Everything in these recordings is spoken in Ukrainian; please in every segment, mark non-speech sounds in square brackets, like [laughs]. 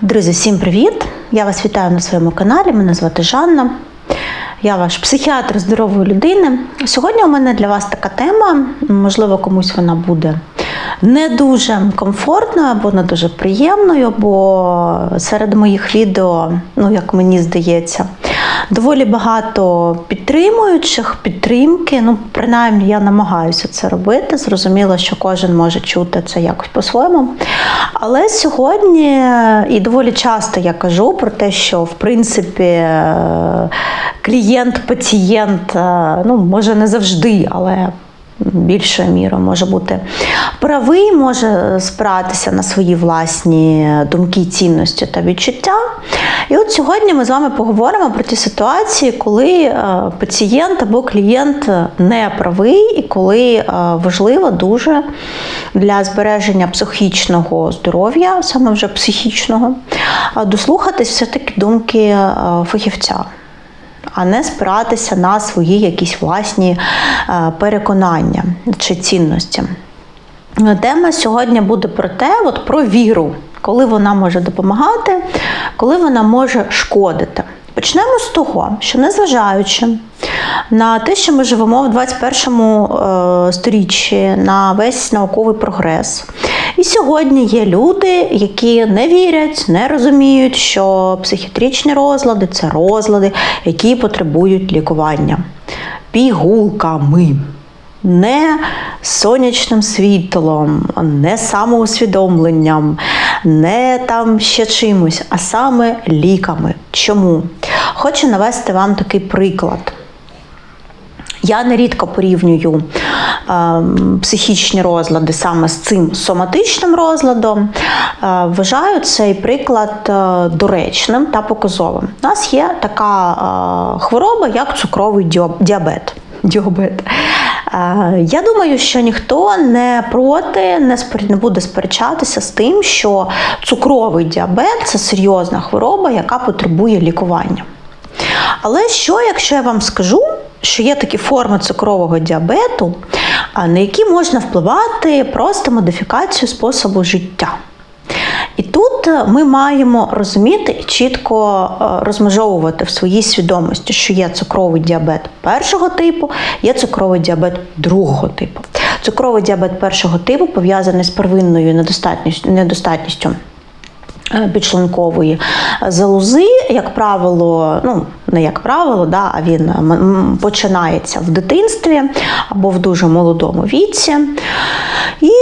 Друзі, всім привіт! Я вас вітаю на своєму каналі. Мене звати Жанна. Я ваш психіатр здорової людини. Сьогодні у мене для вас така тема. Можливо, комусь вона буде не дуже комфортною або не дуже приємною, бо серед моїх відео, ну як мені здається, доволі багато підтримуючих, підтримки. Ну, принаймні, я намагаюся це робити. Зрозуміло, що кожен може чути це якось по-своєму. Але сьогодні і доволі часто я кажу про те, що в принципі е, клієнт, пацієнт, е, ну може не завжди, але більшою мірою може бути правий, може спиратися на свої власні думки, цінності та відчуття. І от сьогодні ми з вами поговоримо про ті ситуації, коли е, пацієнт або клієнт не правий, і коли е, важливо дуже для збереження психічного здоров'я, саме вже психічного, е, дослухатись все-таки думки фахівця а не спиратися на свої якісь власні е, переконання чи цінності. Тема сьогодні буде про те, от про віру, коли вона може допомагати, коли вона може шкодити. Почнемо з того, що незважаючи на те, що ми живемо в 21 е, сторіччі, на весь науковий прогрес. І сьогодні є люди, які не вірять, не розуміють, що психіатричні розлади це розлади, які потребують лікування пігулками. Не сонячним світлом, не самоусвідомленням, не там ще чимось, а саме ліками. Чому? Хочу навести вам такий приклад. Я нерідко порівнюю психічні розлади саме з цим соматичним розладом. Е, вважаю цей приклад е, доречним та показовим. У нас є така е, хвороба, як цукровий діабет. діабет. Я думаю, що ніхто не проти, не, не буде сперечатися з тим, що цукровий діабет це серйозна хвороба, яка потребує лікування. Але що, якщо я вам скажу, що є такі форми цукрового діабету, на які можна впливати просто модифікацією способу життя? І тут ми маємо розуміти і чітко розмежовувати в своїй свідомості, що є цукровий діабет першого типу, є цукровий діабет другого типу. Цукровий діабет першого типу пов'язаний з первинною недостатністю. недостатністю підшлункової залози, як правило, ну не як правило, да, а він починається в дитинстві або в дуже молодому віці. І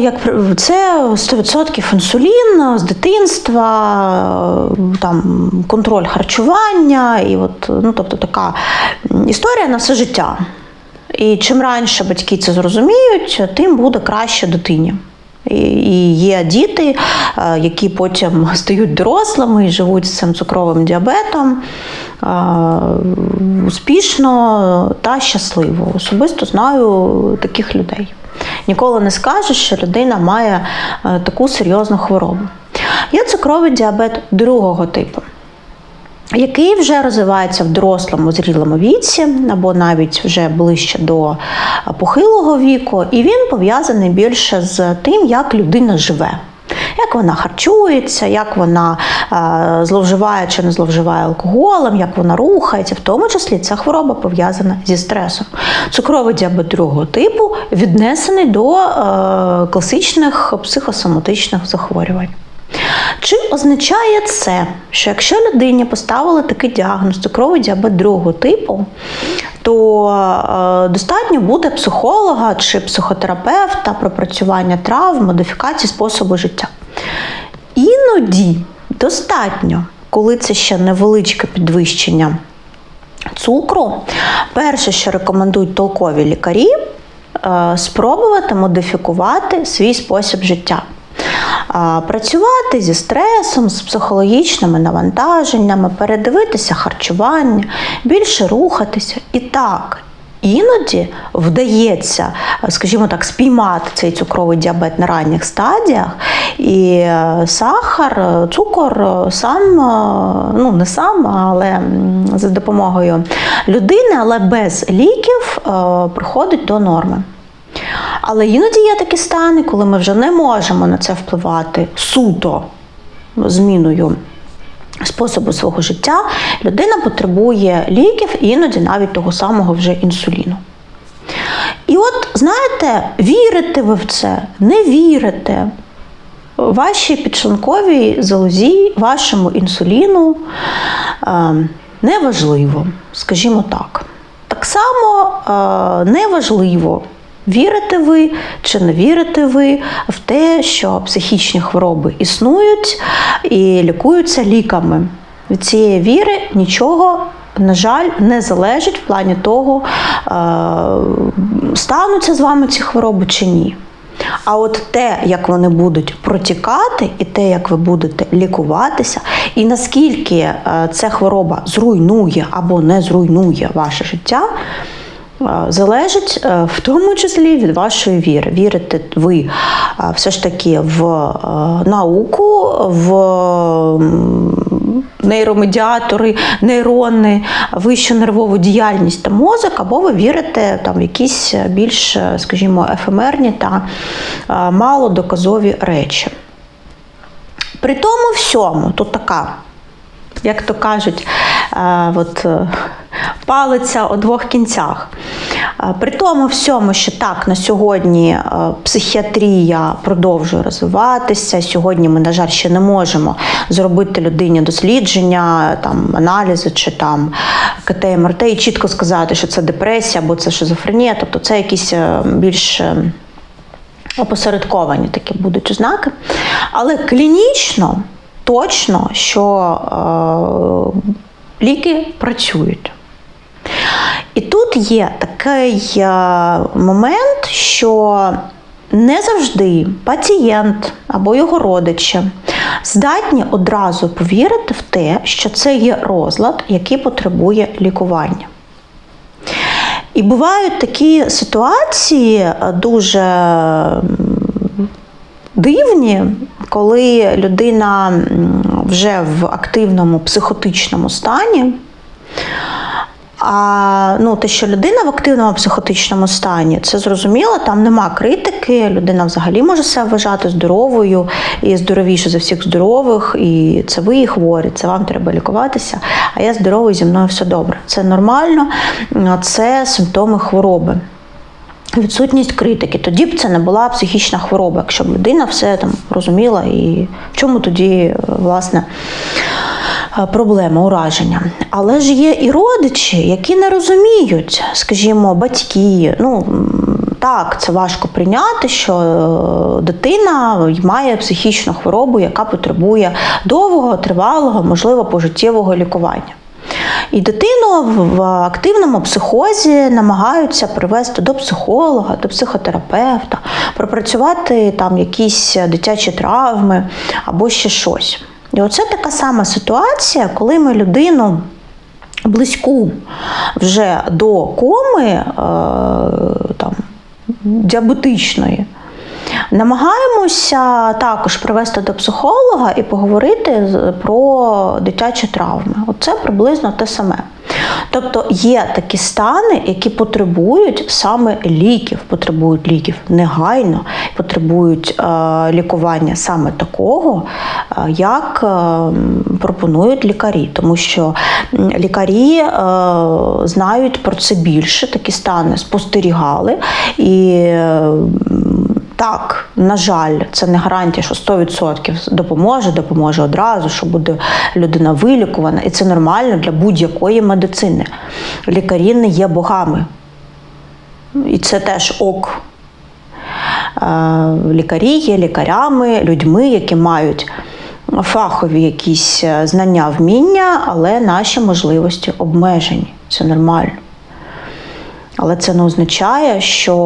як це 100% інсулін з дитинства, там контроль харчування, і от, ну, тобто така історія на все життя. І чим раніше батьки це зрозуміють, тим буде краще дитині. І є діти, е, які потім стають дорослими і живуть з цим цукровим діабетом е, успішно та щасливо. Особисто знаю таких людей. Ніколи не скажеш, що людина має е, таку серйозну хворобу. Є цукровий діабет другого типу який вже розвивається в дорослому зрілому віці, або навіть вже ближче до похилого віку, і він пов'язаний більше з тим, як людина живе. Як вона харчується, як вона е, зловживає чи не зловживає алкоголем, як вона рухається, в тому числі ця хвороба пов'язана зі стресом. Цукровий діабет другого типу віднесений до е, класичних психосоматичних захворювань. Чи означає це, що якщо людині поставили такий діагноз цукровий діабет другого типу, то е, достатньо буде психолога чи психотерапевта пропрацювання травм, модифікації способу життя? Іноді достатньо, коли це ще невеличке підвищення цукру, перше, що рекомендують толкові лікарі, е, спробувати модифікувати свій спосіб життя працювати зі стресом, з психологічними навантаженнями, передивитися харчування, більше рухатися. І так. Іноді вдається, скажімо так, спіймати цей цукровий діабет на ранніх стадіях, і е, сахар, цукор сам, е, ну не сам, але за допомогою людини, але без ліків е, приходить до норми. Але іноді є такі стани, коли ми вже не можемо на це впливати суто зміною способу свого життя, людина потребує ліків іноді навіть того самого вже інсуліну. І от, знаєте, вірите ви в це, не вірите. Вашій підшлунковій залозі, вашому інсуліну е, неважливо, скажімо так. Так само е, неважливо, вірите ви чи не вірите ви в те, що психічні хвороби існують і лікуються ліками. Від цієї віри нічого, на жаль, не залежить в плані того, е, стануться з вами ці хвороби чи ні. А от те, як вони будуть протікати, і те, як ви будете лікуватися, і наскільки е, ця хвороба зруйнує або не зруйнує ваше життя, залежить е, в тому числі від вашої віри. Вірите ви е, все ж таки в е, науку, в нейромедіатори, нейрони, вищу нервову діяльність та мозок, або ви вірите там, в якісь більш, скажімо, ефемерні та малодоказові речі. При тому всьому, тут така, як то кажуть, от, палиця у двох кінцях. Е, При тому всьому, що так, на сьогодні е, психіатрія продовжує розвиватися. Сьогодні ми, на жаль, ще не можемо зробити людині дослідження, там, аналізи чи там КТ, МРТ і чітко сказати, що це депресія або це шизофренія, тобто це якісь е, більш. опосередковані такі будуть ознаки. Але клінічно точно, що е, ліки працюють. І тут є такий е, момент, що не завжди пацієнт або його родичі здатні одразу повірити в те, що це є розлад, який потребує лікування. І бувають такі ситуації е, дуже дивні, коли людина вже в активному психотичному стані. А ну, те, що людина в активному психотичному стані, це зрозуміло, там нема критики, людина взагалі може себе вважати здоровою і здоровіше за всіх здорових, і це ви хворі, це вам треба лікуватися. А я здоровий, зі мною все добре. Це нормально, це симптоми хвороби. Відсутність критики, тоді б це не була психічна хвороба, якщо б людина все там розуміла, і в чому тоді, власне, проблема ураження. Але ж є і родичі, які не розуміють, скажімо, батьки. Ну так, це важко прийняти, що е, дитина має психічну хворобу, яка потребує довгого, тривалого, можливо, пожиттєвого лікування. І дитину в активному психозі намагаються привести до психолога, до психотерапевта, пропрацювати там якісь дитячі травми або ще щось. І оце така сама ситуація, коли ми людину близьку вже до коми е, там, діабетичної. Намагаємося також привести до психолога і поговорити про дитячі травми. Оце приблизно те саме. Тобто є такі стани, які потребують саме ліків, потребують ліків негайно, потребують е, лікування саме такого, е, як е, пропонують лікарі, тому що лікарі знають про це більше, такі стани спостерігали і. Так, на жаль, це не гарантія, що 100% допоможе, допоможе одразу, що буде людина вилікувана, і це нормально для будь-якої медицини. Лікарі не є богами. І це теж ок. Е, Лікарі є лікарями, людьми, які мають фахові якісь е, знання, вміння, але наші можливості обмежені. Це нормально. Але це не означає, що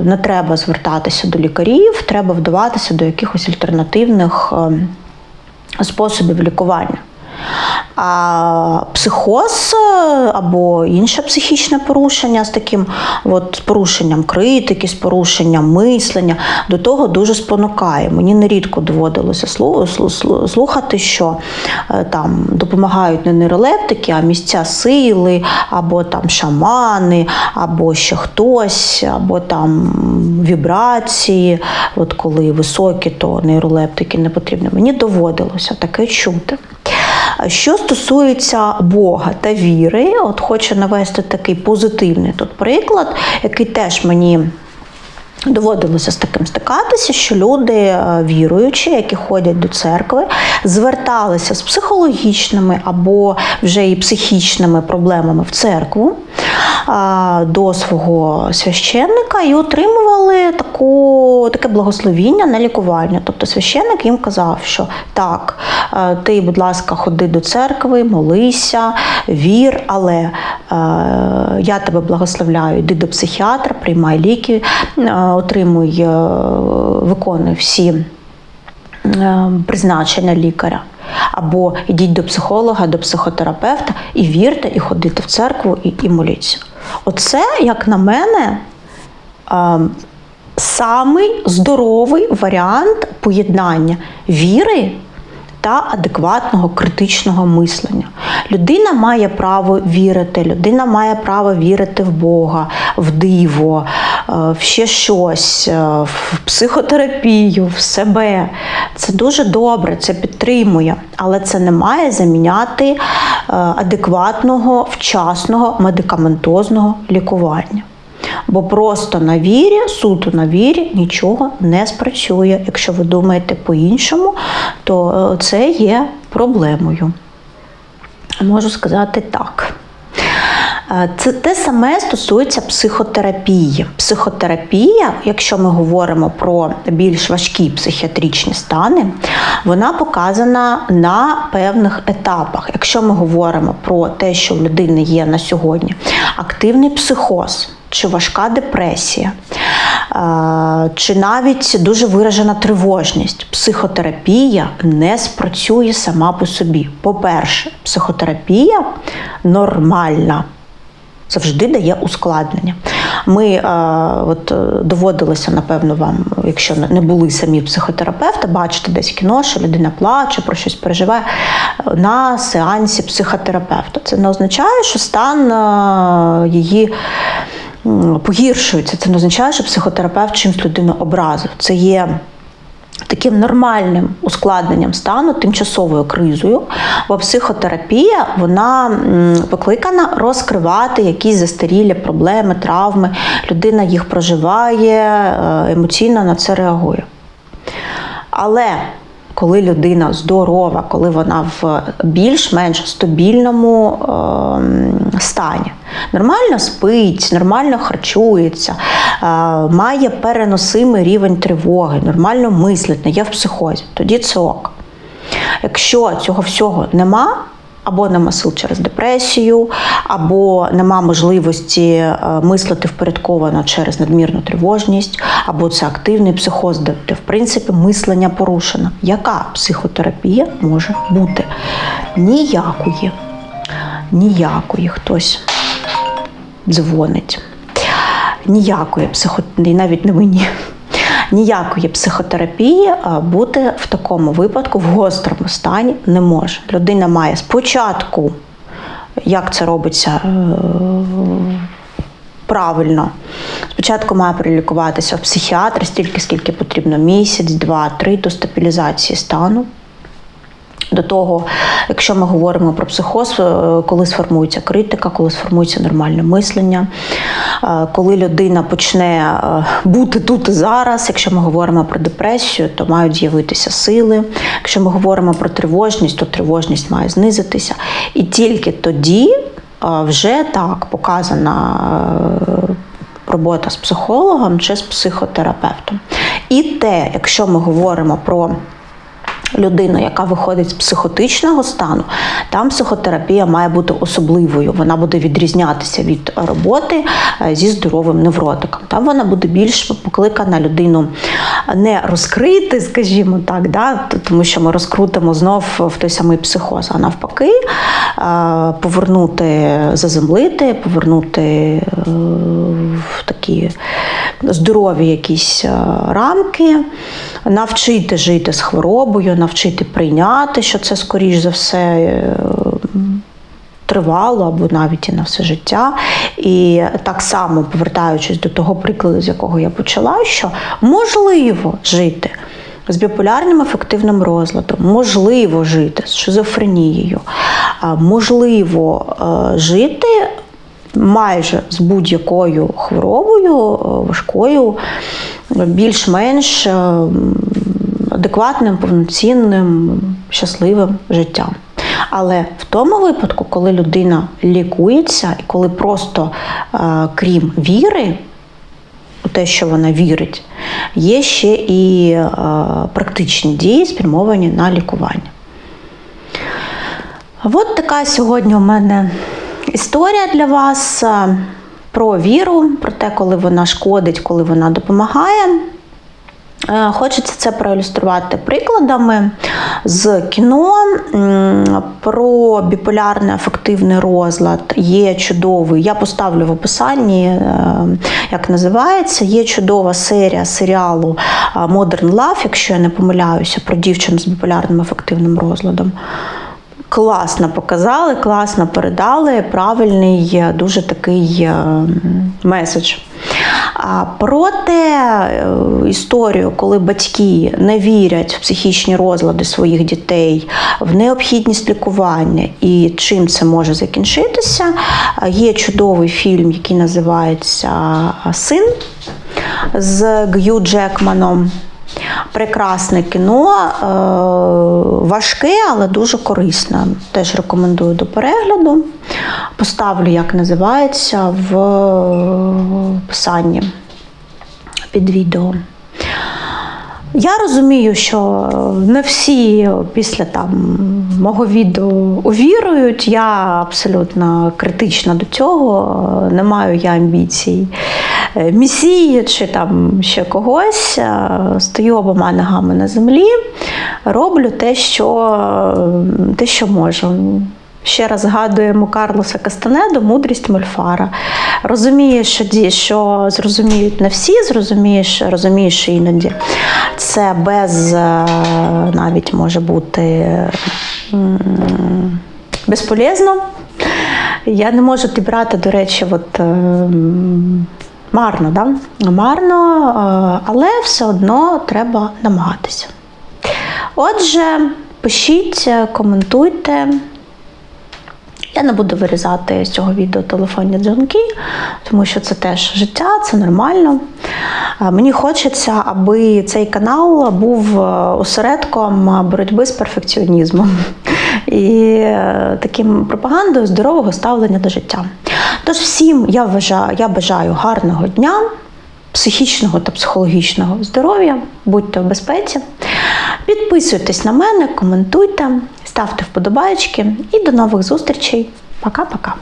е, не треба звертатися до лікарів, треба вдаватися до якихось альтернативних е, способів лікування. А психоз е, або інше психічне порушення з таким от, з порушенням критики, з порушенням мислення, до того дуже спонукає. Мені нерідко доводилося слу- слу- слу- слухати, що е, там допомагають не нейролептики, а місця сили, або там шамани, або ще хтось, або там вібрації. От коли високі, то нейролептики не потрібні. Мені доводилося таке чути. Що стосується Бога та віри, от хочу навести такий позитивний тут приклад, який теж мені Доводилося з таким стикатися, що люди е, віруючі, які ходять до церкви, зверталися з психологічними або вже і психічними проблемами в церкву до свого священника і отримували таку, таке благословіння на лікування. Тобто священник їм казав, що так, е, ти, будь ласка, ходи до церкви, молися, вір, але е, я тебе благословляю, йди до психіатра, приймай ліки, е, отримуй, виконуй всі призначення лікаря. Або йдіть до психолога, до психотерапевта і вірте, і ходите в церкву, і, і моліться. Оце, як на мене, е, самий здоровий варіант поєднання віри та адекватного критичного мислення. Людина має право вірити, людина має право вірити в Бога, в диво, е, в ще щось, е, в психотерапію, в себе. Це дуже добре, це підтримує, але це не має заміняти е, адекватного, вчасного медикаментозного лікування. Бо просто на вірі, суто на вірі нічого не спрацює. Якщо ви думаєте по-іншому, то е, це є проблемою. Можу сказати так. Це те саме стосується психотерапії. Психотерапія, якщо ми говоримо про більш важкі психіатричні стани, вона показана на певних етапах. Якщо ми говоримо про те, що в людини є на сьогодні активний психоз чи важка депресія, чи навіть дуже виражена тривожність, психотерапія не спрацює сама по собі. По-перше, психотерапія нормальна завжди дає ускладнення. Ми е, от, е, доводилося, напевно, вам, якщо не були самі психотерапевти, бачити десь кіно, що людина плаче, про щось переживає на сеансі психотерапевта. Це не означає, що стан е, її погіршується. Це не означає, що психотерапевт чимсь людину образив. Це є таким нормальним ускладненням стану, тимчасовою кризою, бо психотерапія вона покликана розкривати якісь застарілі проблеми, травми. Людина їх проживає, е, емоційно на це реагує. Але коли людина здорова, коли вона в більш-менш стабільному е, стані, нормально спить, нормально харчується, е, має переносимий рівень тривоги, нормально мислить, не є в психозі, тоді це ок. Якщо цього всього нема, або нема сил через депресію, або нема можливості е, мислити впорядковано через надмірну тривожність, або це активний психоз, де, в принципі мислення порушено. Яка психотерапія може бути? Ніякої. Ніякої хтось дзвонить. Ніякої психотерапії, навіть не мені. Ніякої психотерапії бути в такому випадку в гострому стані не може. Людина має спочатку, як це робиться е, правильно, спочатку має прилікуватися в психіатр стільки, скільки потрібно місяць, два, три до стабілізації стану. До того, якщо ми говоримо про психоз, е, коли сформується критика, коли сформується нормальне мислення, е, коли людина почне е, бути тут і зараз, якщо ми говоримо про депресію, то мають з'явитися сили. Якщо ми говоримо про тривожність, то тривожність має знизитися. І тільки тоді вже так показана робота з психологом чи з психотерапевтом. І те, якщо ми говоримо про людина, яка виходить з психотичного стану, там психотерапія має бути особливою. Вона буде відрізнятися від роботи е, зі здоровим невротиком. Там вона буде більш покликана людину не розкрити, скажімо так, да, тому що ми розкрутимо знов в той самий психоз, а навпаки, е, повернути, заземлити, повернути е, в такі здорові якісь рамки, навчити жити з хворобою, навчити прийняти, що це скоріш за все. е, Тривало або навіть і на все життя. І так само, повертаючись до того прикладу, з якого я почала, що можливо жити з біполярним афективним розладом, можливо жити з шизофренією, можливо е, жити майже з будь-якою хворобою, е, важкою, більш-менш адекватним, повноцінним, щасливим життям. Але в тому випадку, коли людина лікується, і коли просто е, крім віри, у те, що вона вірить, є ще і е, практичні дії, спрямовані на лікування. От така сьогодні у мене історія для вас е, про віру, про те, коли вона шкодить, коли вона допомагає. Е, Хочеться це проілюструвати прикладами з кіно. Про біполярний афективний розлад є чудовий. Я поставлю в описанні, е, як називається. Є чудова серія серіалу е, Modern Love, якщо я не помиляюся, про дівчину з біполярним афективним розладом. Класно показали, класно передали, правильний, е, дуже такий е, меседж. Проте е, історію, коли батьки не вірять в психічні розлади своїх дітей, в необхідність лікування і чим це може закінчитися, є чудовий фільм, який називається Син з Г'ю Джекманом. Прекрасне кіно, е, важке, але дуже корисне. Теж рекомендую до перегляду. Поставлю, як називається, в описанні під відео. Я розумію, що не всі після там мого відео увірують. Я абсолютно критична до цього. Не маю я амбіцій місії чи там ще когось. Е, Стою обома ногами на землі, роблю те, що, те, що можу. Ще раз згадуємо Карлоса Кастанеду мудрість Мольфара. Розумієш, що, що зрозуміють не всі, зрозумієш, розумієш іноді. Це без е, навіть може бути безполезно. Я не можу підбирати, до речі, от, е, м, марно, да? марно, е, але все одно треба намагатися. Отже, пишіть, е, коментуйте. Я не буду вирізати з цього відео телефонні дзвінки, тому що це теж життя, це нормально. Мені хочеться, аби цей канал був е, осередком боротьби з перфекціонізмом [laughs] і е, таким пропагандою здорового ставлення до життя. Тож всім я вважаю, я бажаю гарного дня, психічного та психологічного здоров'я, будьте в безпеці. Підписуйтесь на мене, коментуйте, ставте вподобайки і до нових зустрічей. Пока-пока.